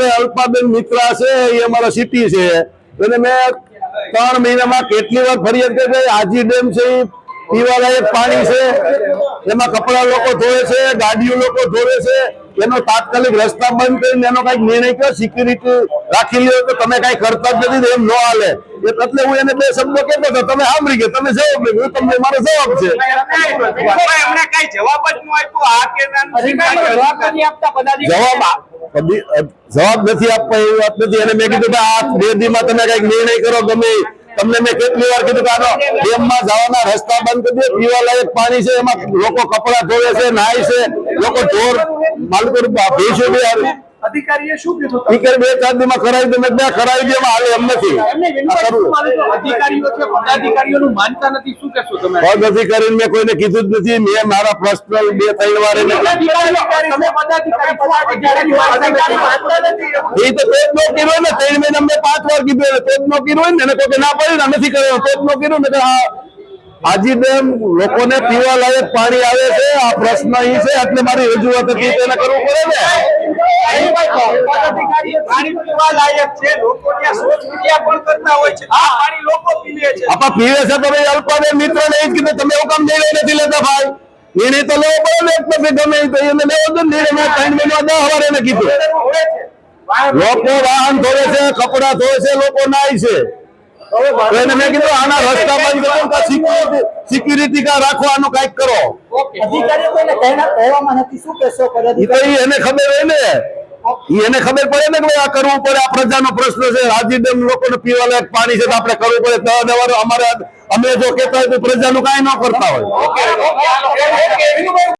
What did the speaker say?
અમારે અલ્પાબેન મિત્રા છે, એ અમારા સિટી છે. એને મેં ત્રણ મહિનામાં કેટલી વાર ફરિયાદ કરી આજી ડેમ છે પીવાલાયક પાણી છે, એમાં કપડા લોકો ધોવે છે, ગાડીઓ લોકો ધોવે છે, એનો તાત્કાલિક રસ્તા બંધ કરીને એનો કંઈક નિર્ણય કર સિક્યુરિટી રાખી લ્યો, તો તમે કઈ કરતા જ નથી, એમ ન હાલે. એટલે હું એને બે શબ્દો કહેતો હતો, તમે સાંભળી ગયા, તમે જવાબ હું તમને, મારો જવાબ છે. જવાબ જ ન આપ્યો. આ કે જવાબ નથી આપતા જવાબ નથી આપવા એવી વાત નથી. અને મેં કીધું કે આ બે દીમાં તમે કંઈક નિર્ણય કરો ગમે તમને મેં કેટલી વાર કીધું કે આનો ડેમમાં જવાના રસ્તા બંધ કરી દે. પીવા લાયક પાણી છે એમાં લોકો કપડા ધોવે છે નાય છે. લોકો ઢોર માલકો ભેંસો બી આવે. અધિકારીએ શું કીધું કે બે ચાર દીમાં કરાવી દે મેં કીધું કરાવી દે હાલે એમ નથી. અધિકારીઓ છે પદાધિકારીઓનું માનતા નથી. શું કહેશો તમે? પદ અધિકારીને મેં કોઈને કીધું જ નથી. મેં મારા પર્સનલ બે ત્રણ વાર એને. એ તો તેજ નો કર્યો ને ત્રણ મહિના મેં પાંચ વાર કીધું એને નો હોય ને એને કોઈ ના પડી ને નથી કર્યો તેજ નો કીધું ને આ ડેમ લોકોને પીવા લાયક પાણી આવે છે આ પ્રશ્ન ઈ છે એટલે મારી રજૂઆત હતી તેને કરવું પડે ને. તમે એવું કામ નિર્ણય નથી લેતા ભાઈ. નિર્ણય તો લેવો પડે ને પછી ગમે તો એને લેવો જ નિર્ણય ત્રણ મહિના દસ એને કીધું. લોકો વાહન ધોવે છે કપડા ધોવે છે લોકો નાય છે. એને મેં કીધું આના રસ્તા બંધ કરો સિક્યુરિટી સિક્યુરિટી કા રાખો કંઈક કરો. અધિકારીઓ કોઈને કહેના- કહેવામાં નથી. શું કહેશો ઈ તો પદાધિકારી ઈ એને ખબર હોય ને. એને ખબર પડે ને કે આ કરવું પડે આ પ્રજાનો પ્રશ્ન છે હાજી ડેમ લોકોને પીવા લાયક પાણી છે તો આપણે કરવું પડે. દવા દવાનું અમારે અમે જો કહેતા હોય તો પ્રજાનું કાંઈ ન કરતા હોય.